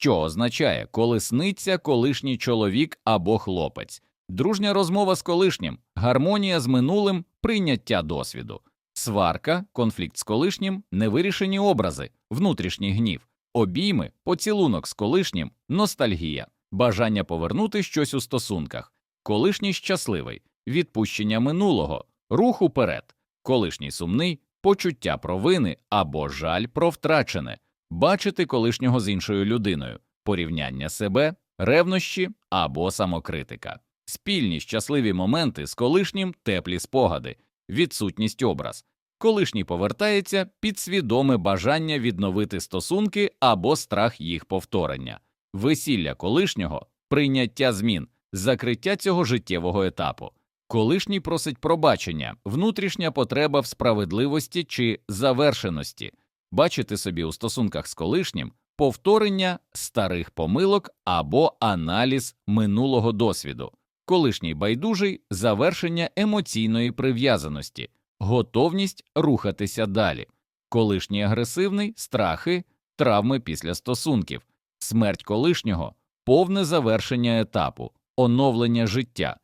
що означає, коли сниться колишній чоловік або хлопець, дружня розмова з колишнім, гармонія з минулим, прийняття досвіду, сварка, конфлікт з колишнім, невирішені образи, внутрішній гнів, обійми, поцілунок з колишнім, ностальгія, бажання повернути щось у стосунках, колишній щасливий, відпущення минулого, рух уперед, колишній сумний, почуття провини або жаль про втрачене, бачити колишнього з іншою людиною, порівняння себе, ревнощі або самокритика, спільні щасливі моменти з колишнім теплі спогади, відсутність образ. Колишній повертається підсвідоме бажання відновити стосунки або страх їх повторення, весілля колишнього, прийняття змін, закриття цього життєвого етапу. Колишній просить пробачення, внутрішня потреба в справедливості чи завершеності, бачити собі у стосунках з колишнім повторення старих помилок або аналіз минулого досвіду, колишній байдужий завершення емоційної прив'язаності, готовність рухатися далі, колишній агресивний страхи, травми після стосунків, смерть колишнього, повне завершення етапу, оновлення життя,